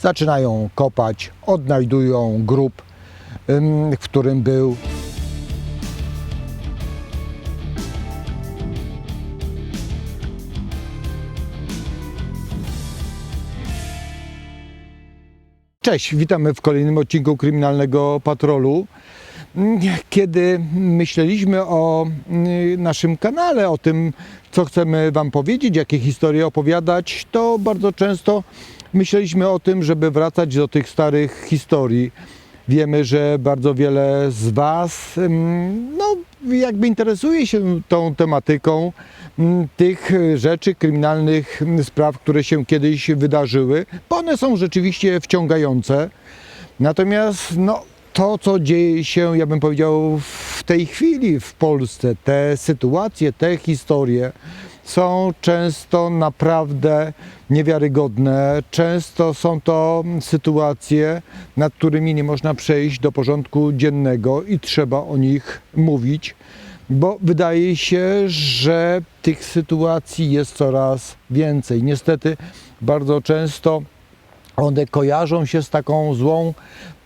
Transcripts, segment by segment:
Zaczynają kopać, odnajdują grób, w którym był Cześć, witamy w kolejnym odcinku Kryminalnego Patrolu. Kiedy myśleliśmy o mm, naszym kanale, o tym, co chcemy Wam powiedzieć, jakie historie opowiadać, to bardzo często myśleliśmy o tym, żeby wracać do tych starych historii. Wiemy, że bardzo wiele z Was mm, no, jakby interesuje się tą tematyką mm, tych rzeczy, kryminalnych mm, spraw, które się kiedyś wydarzyły, bo one są rzeczywiście wciągające. Natomiast no, to, co dzieje się, ja bym powiedział, w tej chwili w Polsce, te sytuacje, te historie są często naprawdę niewiarygodne. Często są to sytuacje, nad którymi nie można przejść do porządku dziennego i trzeba o nich mówić, bo wydaje się, że tych sytuacji jest coraz więcej. Niestety bardzo często one kojarzą się z taką złą,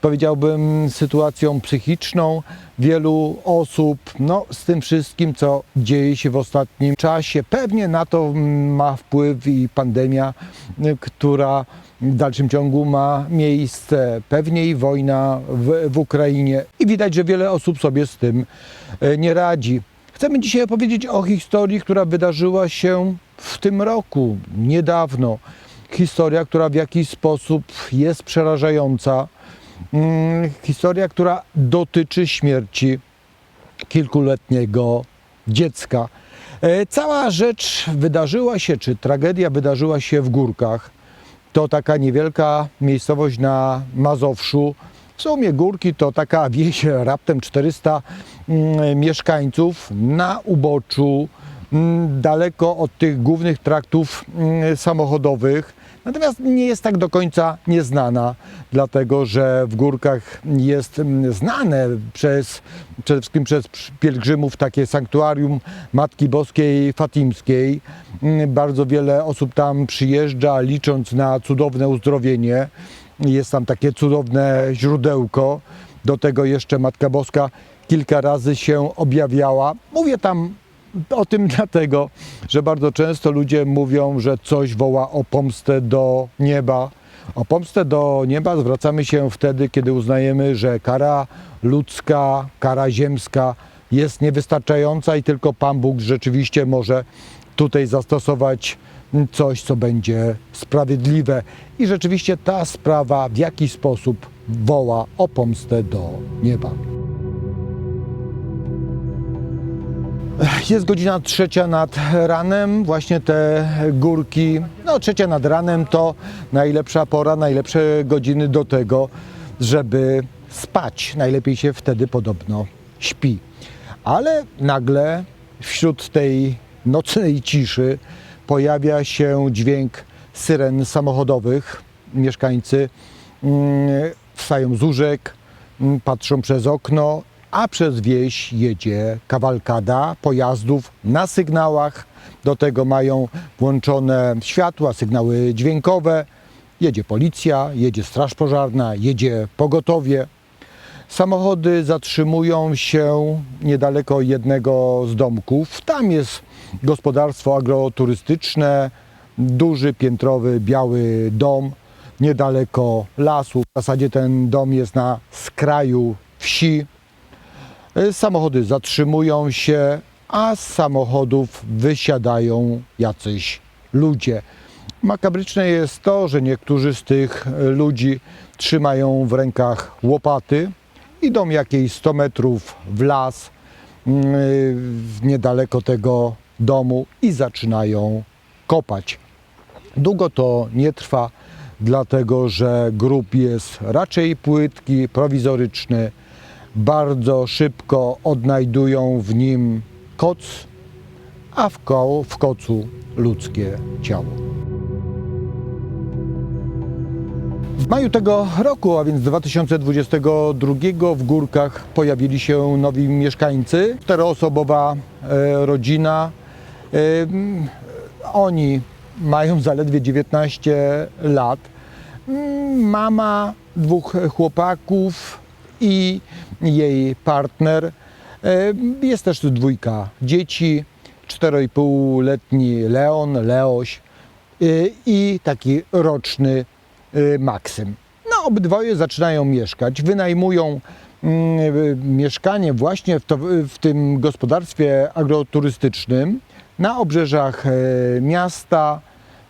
powiedziałbym, sytuacją psychiczną wielu osób, no z tym wszystkim, co dzieje się w ostatnim czasie. Pewnie na to ma wpływ i pandemia, która w dalszym ciągu ma miejsce, pewnie i wojna w, w Ukrainie i widać, że wiele osób sobie z tym y, nie radzi. Chcemy dzisiaj opowiedzieć o historii, która wydarzyła się w tym roku, niedawno. Historia, która w jakiś sposób jest przerażająca. Mm, Historia, która dotyczy śmierci kilkuletniego dziecka. E, Cała rzecz wydarzyła się, czy tragedia wydarzyła się w Górkach. To taka niewielka miejscowość na Mazowszu. W sumie Górki to taka wieś, raptem 400 mm, mieszkańców na uboczu, mm, daleko od tych głównych traktów samochodowych. Natomiast nie jest tak do końca nieznana, dlatego że w Górkach jest mm, znane przez, przede wszystkim przez pielgrzymów takie sanktuarium Matki Boskiej Fatimskiej. Mm, Bardzo wiele osób tam przyjeżdża, licząc na cudowne uzdrowienie. Jest tam takie cudowne źródełko. Do tego jeszcze Matka Boska kilka razy się objawiała. Mówię tam o tym dlatego, że bardzo często ludzie mówią, że coś woła o pomstę do nieba. O pomstę do nieba zwracamy się wtedy, kiedy uznajemy, że kara ludzka, kara ziemska jest niewystarczająca i tylko Pan Bóg rzeczywiście może tutaj zastosować coś, co będzie sprawiedliwe. I rzeczywiście ta sprawa w jakiś sposób woła o pomstę do nieba. Jest godzina trzecia nad ranem, właśnie te górki, no trzecia nad ranem to najlepsza pora, najlepsze godziny do tego, żeby spać. Najlepiej się wtedy podobno śpi. Ale nagle wśród tej nocnej ciszy pojawia się dźwięk syren samochodowych. Mieszkańcy mm, wstają z łóżek, mm, patrzą przez okno, a przez wieś jedzie kawalkada pojazdów na sygnałach. Do tego mają włączone światła, sygnały dźwiękowe. Jedzie policja, jedzie straż pożarna, jedzie pogotowie. Samochody zatrzymują się niedaleko jednego z domków. Tam jest gospodarstwo agroturystyczne, duży piętrowy biały dom niedaleko lasu. W zasadzie ten dom jest na skraju wsi. E, Samochody zatrzymują się, a z samochodów wysiadają jacyś ludzie. Makabryczne jest to, że niektórzy z tych e, ludzi trzymają w rękach łopaty, idą jakieś 100 metrów w las, w niedaleko tego domu i zaczynają kopać. Długo to nie trwa, dlatego że grób jest raczej płytki, prowizoryczny. Bardzo szybko odnajdują w nim koc, a w, ko- w kocu ludzkie ciało. W maju tego roku, a więc 2022, w Górkach pojawili się nowi mieszkańcy. Czteroosobowa e, rodzina. E, oni mają zaledwie 19 lat. Mama dwóch chłopaków i jej partner. E, Jest też dwójka dzieci, 4,5-letni Leon, Leoś y, i taki roczny y, Maksym. No, obydwoje zaczynają mieszkać, wynajmują mm, mieszkanie właśnie w, to, w tym gospodarstwie agroturystycznym na obrzeżach e, miasta.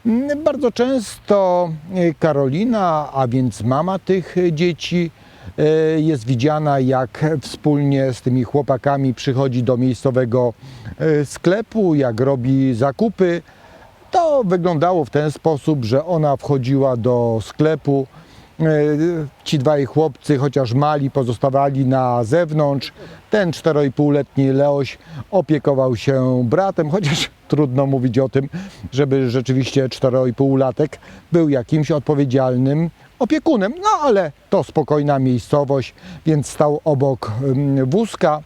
Mm, Bardzo często e, Karolina, a więc mama tych e, dzieci, e, jest widziana jak wspólnie z tymi chłopakami przychodzi do miejscowego e, sklepu, jak robi zakupy. To wyglądało w ten sposób, że ona wchodziła do sklepu. e, Ci dwaj chłopcy, chociaż mali, pozostawali na zewnątrz. Ten 4,5-letni Leoś opiekował się bratem, chociaż trudno mówić o tym, żeby rzeczywiście 4,5-latek był jakimś odpowiedzialnym opiekunem. No ale to spokojna miejscowość, więc stał obok wózka.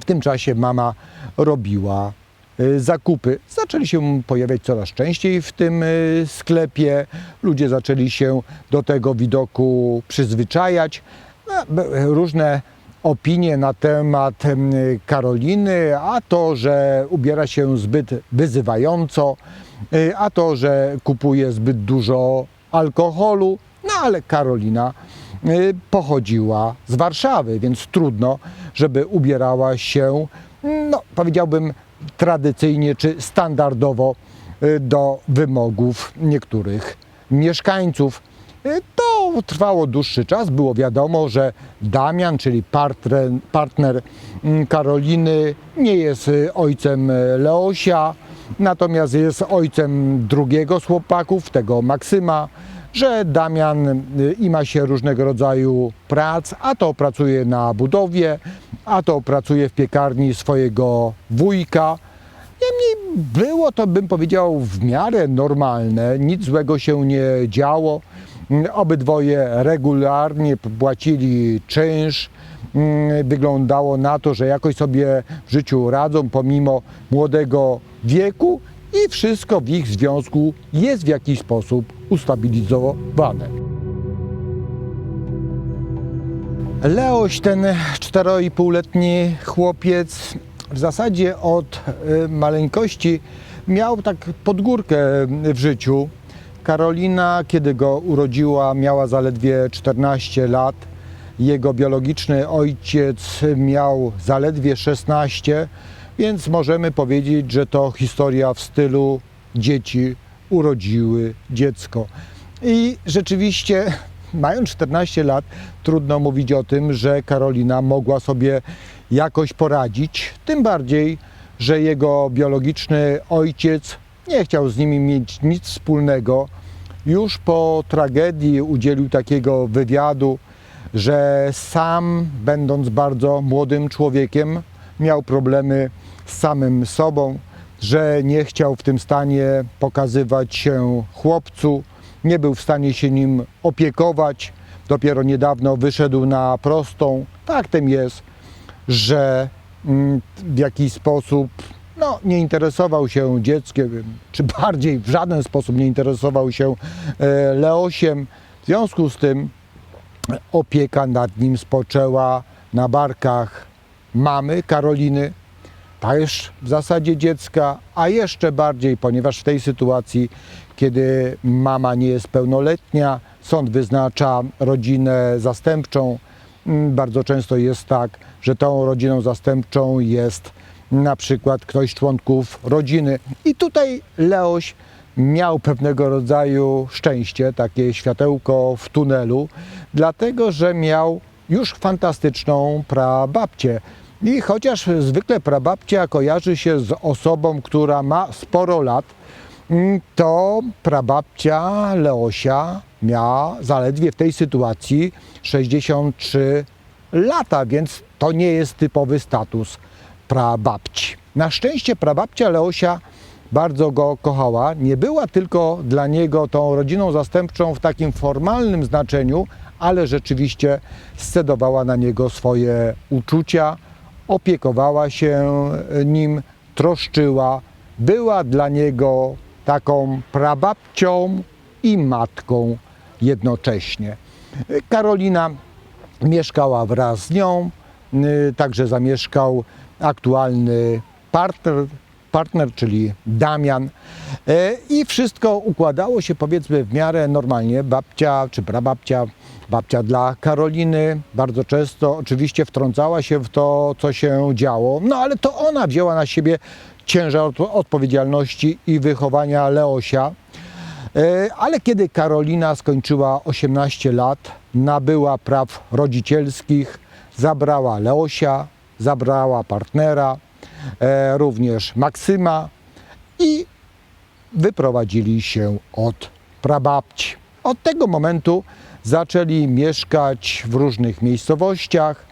W tym czasie mama robiła y, zakupy. Zaczęli się pojawiać coraz częściej w tym y, sklepie. Ludzie zaczęli się do tego widoku przyzwyczajać. No, różne opinie na temat em, Karoliny, a to, że ubiera się zbyt wyzywająco, y, a to, że kupuje zbyt dużo alkoholu. No ale Karolina y, pochodziła z Warszawy, więc trudno, żeby ubierała się, no powiedziałbym, tradycyjnie czy standardowo y, do wymogów niektórych mieszkańców. Y, To trwało dłuższy czas. Było wiadomo, że Damian, czyli partner, partner mm, Karoliny, nie jest ojcem Leosia, natomiast jest ojcem drugiego z chłopaków, tego Maksyma, że Damian y, ima się różnego rodzaju prac, a to pracuje na budowie, a to pracuje w piekarni swojego wujka. Niemniej było to, bym powiedział, w miarę normalne, nic złego się nie działo. Obydwoje regularnie płacili czynsz. Mm, Wyglądało na to, że jakoś sobie w życiu radzą pomimo młodego wieku i wszystko w ich związku jest w jakiś sposób ustabilizowane. Leoś, ten 4,5-letni chłopiec, w zasadzie od y, maleńkości miał tak podgórkę w życiu. Karolina, kiedy go urodziła, miała zaledwie 14 lat. Jego biologiczny ojciec miał zaledwie 16, więc możemy powiedzieć, że to historia w stylu dzieci urodziły dziecko. I rzeczywiście, mając 14 lat, trudno mówić o tym, że Karolina mogła sobie jakoś poradzić. Tym bardziej, że jego biologiczny ojciec nie chciał z nimi mieć nic wspólnego. Już po tragedii udzielił takiego wywiadu, że sam, będąc bardzo młodym człowiekiem, miał problemy z samym sobą, że nie chciał w tym stanie pokazywać się chłopcu, nie był w stanie się nim opiekować. Dopiero niedawno wyszedł na prostą. Faktem jest, że mm, w jakiś sposób no, nie interesował się dzieckiem, czy bardziej w żaden sposób nie interesował się e, Leosiem. W związku z tym opieka nad nim spoczęła na barkach mamy Karoliny, też w zasadzie dziecka, a jeszcze bardziej, ponieważ w tej sytuacji, kiedy mama nie jest pełnoletnia, sąd wyznacza rodzinę zastępczą. Mm, Bardzo często jest tak, że tą rodziną zastępczą jest na przykład ktoś z członków rodziny. I tutaj Leoś miał pewnego rodzaju szczęście, takie światełko w tunelu, dlatego że miał już fantastyczną prababcię. I chociaż zwykle prababcia kojarzy się z osobą, która ma sporo lat, mm, to prababcia Leosia miała zaledwie w tej sytuacji 63 lata, więc to nie jest typowy status prababci. Na szczęście prababcia Leosia bardzo go kochała. Nie była tylko dla niego tą rodziną zastępczą w takim formalnym znaczeniu, ale rzeczywiście scedowała na niego swoje uczucia, opiekowała się nim, troszczyła, była dla niego taką prababcią i matką. jednocześnie. Karolina mieszkała wraz z nią, y, także zamieszkał aktualny partner, partner czyli Damian. E, I wszystko układało się powiedzmy w miarę normalnie. Babcia czy prababcia, babcia dla Karoliny bardzo często oczywiście wtrącała się w to, co się działo, no ale to ona wzięła na siebie ciężar od- odpowiedzialności i wychowania Leosia. E, Ale kiedy Karolina skończyła 18 lat, nabyła praw rodzicielskich, zabrała Leosia, zabrała partnera, e, również Maksyma i wyprowadzili się od prababci. Od tego momentu zaczęli mieszkać w różnych miejscowościach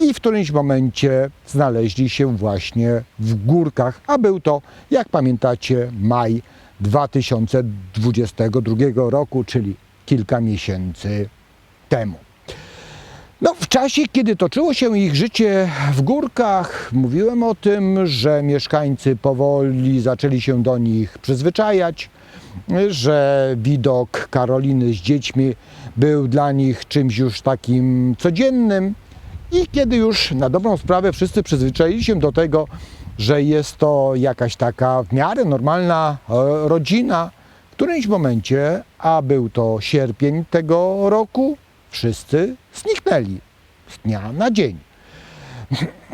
i w którymś momencie znaleźli się właśnie w górkach, a był to, jak pamiętacie, maj 2022 roku, czyli kilka miesięcy temu. No, w czasie, kiedy toczyło się ich życie w górkach, mówiłem o tym, że mieszkańcy powoli zaczęli się do nich przyzwyczajać, że widok Karoliny z dziećmi był dla nich czymś już takim codziennym. I kiedy już na dobrą sprawę wszyscy przyzwyczaili się do tego, że jest to jakaś taka w miarę normalna e, rodzina, w którymś momencie, a był to sierpień tego roku, wszyscy zniknęli z dnia na dzień.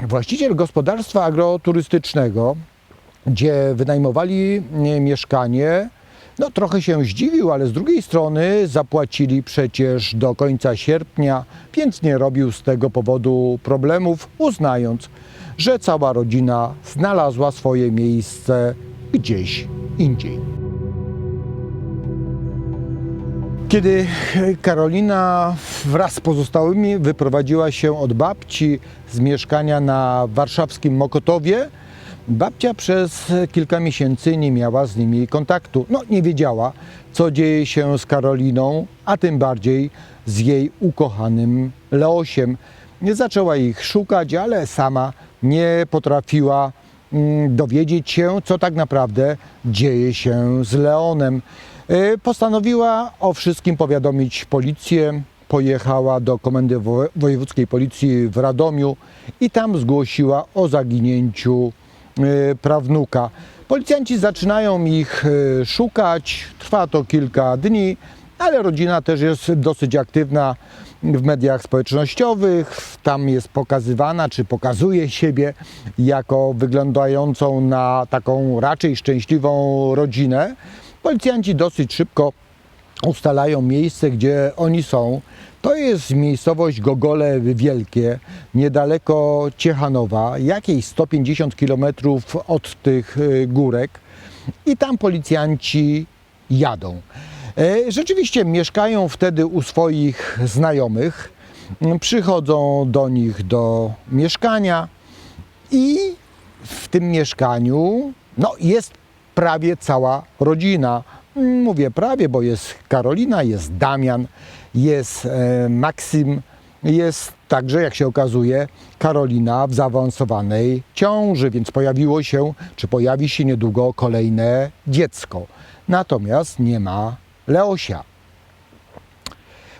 Właściciel gospodarstwa agroturystycznego, gdzie wynajmowali e, mieszkanie, no trochę się zdziwił, ale z drugiej strony zapłacili przecież do końca sierpnia, więc nie robił z tego powodu problemów, uznając, że cała rodzina znalazła swoje miejsce gdzieś indziej. Kiedy Karolina wraz z pozostałymi wyprowadziła się od babci z mieszkania na warszawskim Mokotowie, babcia przez kilka miesięcy nie miała z nimi kontaktu. No, nie wiedziała, co dzieje się z Karoliną, a tym bardziej z jej ukochanym Leosiem. Nie zaczęła ich szukać, ale sama nie potrafiła mm, dowiedzieć się, co tak naprawdę dzieje się z Leonem. E, Postanowiła o wszystkim powiadomić policję. Pojechała do komendy wo- wojewódzkiej policji w Radomiu i tam zgłosiła o zaginięciu prawnuka. Policjanci zaczynają ich e, szukać. Trwa to kilka dni, ale rodzina też jest dosyć aktywna w mediach społecznościowych. Tam jest pokazywana, czy pokazuje siebie jako wyglądającą na taką raczej szczęśliwą rodzinę. Policjanci dosyć szybko ustalają miejsce, gdzie oni są. To jest miejscowość Gogole Wielkie, niedaleko Ciechanowa, jakieś 150 km od tych y, górek. I tam policjanci jadą. E, Rzeczywiście mieszkają wtedy u swoich znajomych, przychodzą do nich do mieszkania i w tym mieszkaniu no, jest prawie cała rodzina. Mówię prawie, bo jest Karolina, jest Damian, jest e, jest także, jak się okazuje, Karolina w zaawansowanej ciąży, więc pojawiło się, czy pojawi się niedługo kolejne dziecko. Natomiast nie ma Leosia.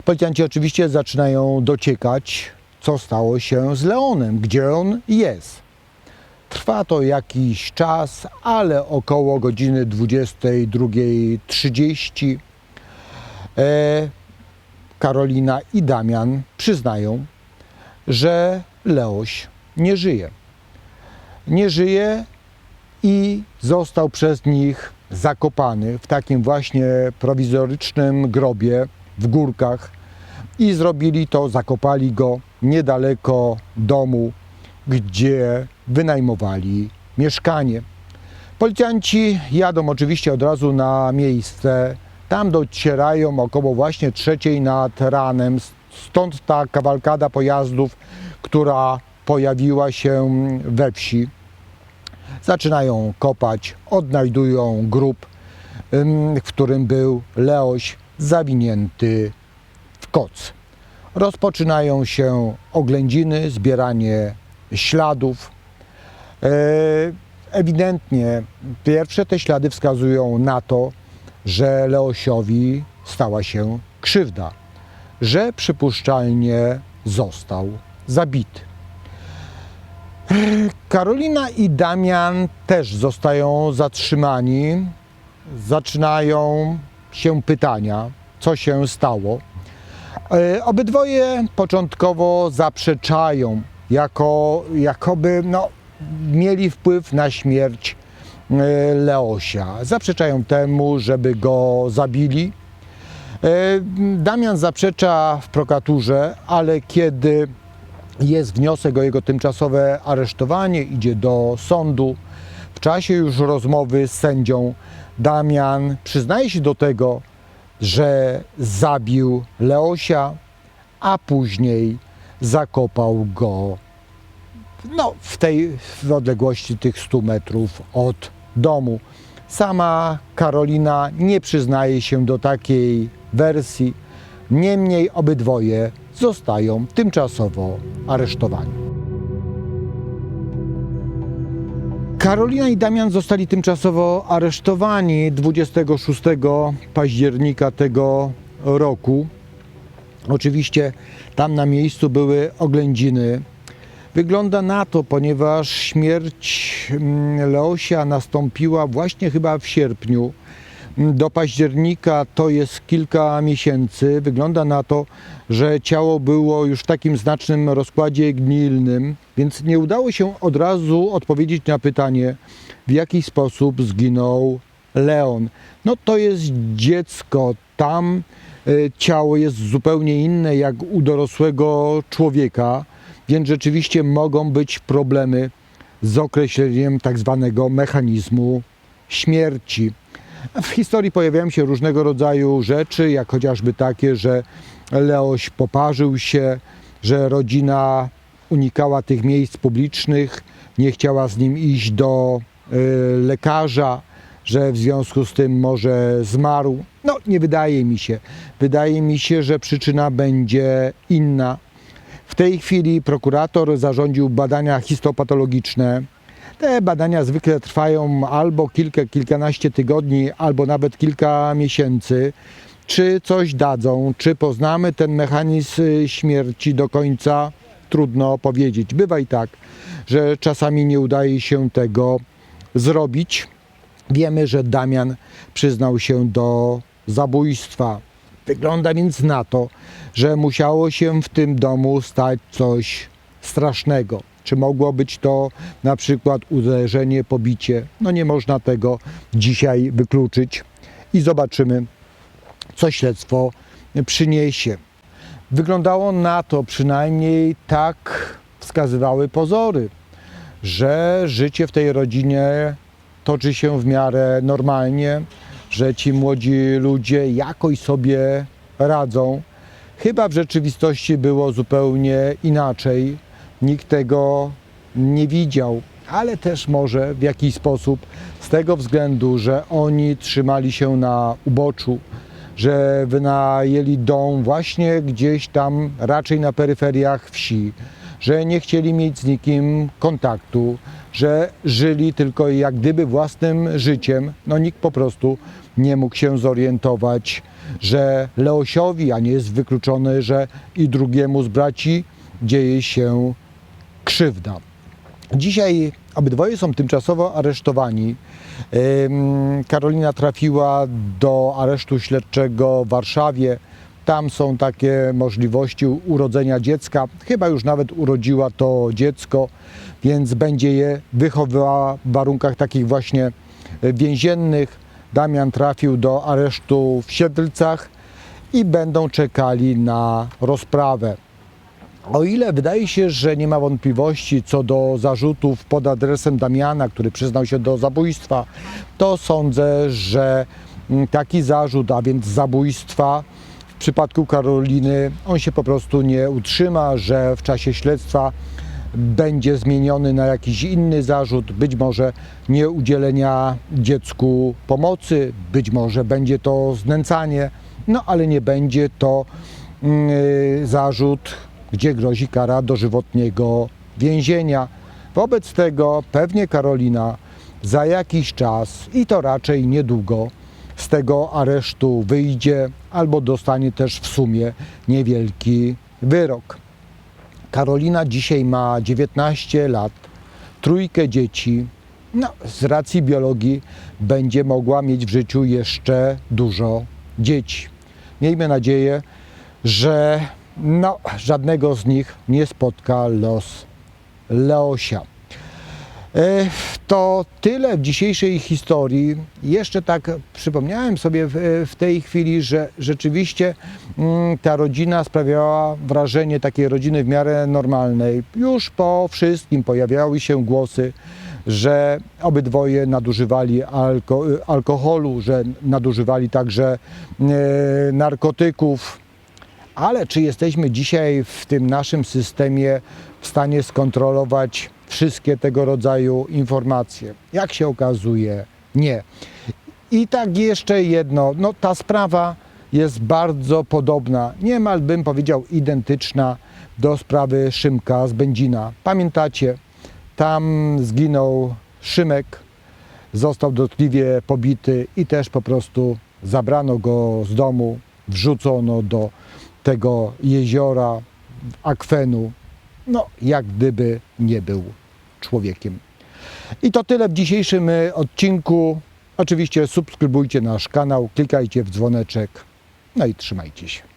Policjanci oczywiście zaczynają dociekać, co stało się z Leonem, gdzie on jest. Trwa to jakiś czas, ale około godziny 22.30 e, Karolina i Damian przyznają, że Leoś nie żyje. Nie żyje i został przez nich zakopany w takim właśnie prowizorycznym grobie w górkach i zrobili to, zakopali go niedaleko domu, gdzie wynajmowali mieszkanie. Policjanci jadą oczywiście od razu na miejsce. Tam docierają około właśnie trzeciej nad ranem. Stąd ta kawalkada pojazdów, która pojawiła się we wsi. Zaczynają kopać, odnajdują grób, w którym był Leoś zawinięty w koc. Rozpoczynają się oględziny, zbieranie śladów. E, Ewidentnie pierwsze te ślady wskazują na to, że Leosiowi stała się krzywda. że przypuszczalnie został zabity. Karolina i Damian też zostają zatrzymani. Zaczynają się pytania, co się stało. E, Obydwoje początkowo zaprzeczają, jako, jakoby no, mieli wpływ na śmierć e, Leosia. Zaprzeczają temu, żeby go zabili. E, Damian zaprzecza w prokuraturze, ale kiedy jest wniosek o jego tymczasowe aresztowanie, idzie do sądu. W czasie już rozmowy z sędzią Damian przyznaje się do tego, że zabił Leosia, a później zakopał go no, w tej w odległości tych 100 metrów od domu. Sama Karolina nie przyznaje się do takiej wersji, niemniej obydwoje zostają tymczasowo aresztowani. Karolina i Damian zostali tymczasowo aresztowani 26 października tego roku. Oczywiście tam na miejscu były oględziny. Wygląda na to, ponieważ śmierć mm, Leosia nastąpiła właśnie chyba w sierpniu. Do października to jest kilka miesięcy. Wygląda na to, że ciało było już w takim znacznym rozkładzie gnilnym, więc nie udało się od razu odpowiedzieć na pytanie, w jaki sposób zginął Leon. No to jest dziecko, tam y, ciało jest zupełnie inne jak u dorosłego człowieka, więc rzeczywiście mogą być problemy z określeniem tak zwanego mechanizmu śmierci. W historii pojawiają się różnego rodzaju rzeczy, jak chociażby takie, że Leoś poparzył się, że rodzina unikała tych miejsc publicznych, nie chciała z nim iść do y, lekarza, że w związku z tym może zmarł. No, nie wydaje mi się. Wydaje mi się, że przyczyna będzie inna. W tej chwili prokurator zarządził badania histopatologiczne. Te badania zwykle trwają albo kilka, kilkanaście tygodni, albo nawet kilka miesięcy. Czy coś dadzą, czy poznamy ten mechanizm śmierci do końca, trudno powiedzieć. Bywa i tak, że czasami nie udaje się tego zrobić. Wiemy, że Damian przyznał się do zabójstwa. Wygląda więc na to, że musiało się w tym domu stać coś strasznego. Czy mogło być to na przykład uderzenie, pobicie? No nie można tego dzisiaj wykluczyć i zobaczymy, co śledztwo przyniesie. Wyglądało na to, przynajmniej tak wskazywały pozory, że życie w tej rodzinie toczy się w miarę normalnie, że ci młodzi ludzie jakoś sobie radzą. Chyba w rzeczywistości było zupełnie inaczej. Nikt tego nie widział, ale też może w jakiś sposób z tego względu, że oni trzymali się na uboczu, że wynajęli dom właśnie gdzieś tam, raczej na peryferiach wsi, że nie chcieli mieć z nikim kontaktu, że żyli tylko jak gdyby własnym życiem. No nikt po prostu nie mógł się zorientować, że Leosiowi, a nie jest wykluczone, że i drugiemu z braci dzieje się krzywda. Dzisiaj obydwoje są tymczasowo aresztowani. Karolina trafiła do aresztu śledczego w Warszawie. Tam są takie możliwości urodzenia dziecka. Chyba już nawet urodziła to dziecko, więc będzie je wychowywała w warunkach takich właśnie więziennych. Damian trafił do aresztu w Siedlcach i będą czekali na rozprawę. O ile wydaje się, że nie ma wątpliwości co do zarzutów pod adresem Damiana, który przyznał się do zabójstwa, to sądzę, że mm, taki zarzut, a więc zabójstwa w przypadku Karoliny, on się po prostu nie utrzyma, że w czasie śledztwa będzie zmieniony na jakiś inny zarzut, być może nieudzielenia dziecku pomocy, być może będzie to znęcanie, no ale nie będzie to mm, zarzut, gdzie grozi kara dożywotniego więzienia. Wobec tego pewnie Karolina za jakiś czas, i to raczej niedługo, z tego aresztu wyjdzie, albo dostanie też w sumie niewielki wyrok. Karolina dzisiaj ma 19 lat, trójkę dzieci. No, z racji biologii będzie mogła mieć w życiu jeszcze dużo dzieci. Miejmy nadzieję, że no, żadnego z nich nie spotka los Leosia. E, To tyle w dzisiejszej historii. Jeszcze tak przypomniałem sobie w, w tej chwili, że rzeczywiście mm, ta rodzina sprawiała wrażenie takiej rodziny w miarę normalnej. Już po wszystkim pojawiały się głosy, że obydwoje nadużywali alko, alkoholu, że nadużywali także e, narkotyków. Ale czy jesteśmy dzisiaj w tym naszym systemie w stanie skontrolować wszystkie tego rodzaju informacje? Jak się okazuje, nie. I tak jeszcze jedno, no ta sprawa jest bardzo podobna, niemal bym powiedział identyczna do sprawy Szymka z Będzina. Pamiętacie, tam zginął Szymek, został dotkliwie pobity i też po prostu zabrano go z domu, wrzucono do tego jeziora, akwenu, no jak gdyby nie był człowiekiem. I to tyle w dzisiejszym y, odcinku. Oczywiście subskrybujcie nasz kanał, klikajcie w dzwoneczek, no i trzymajcie się.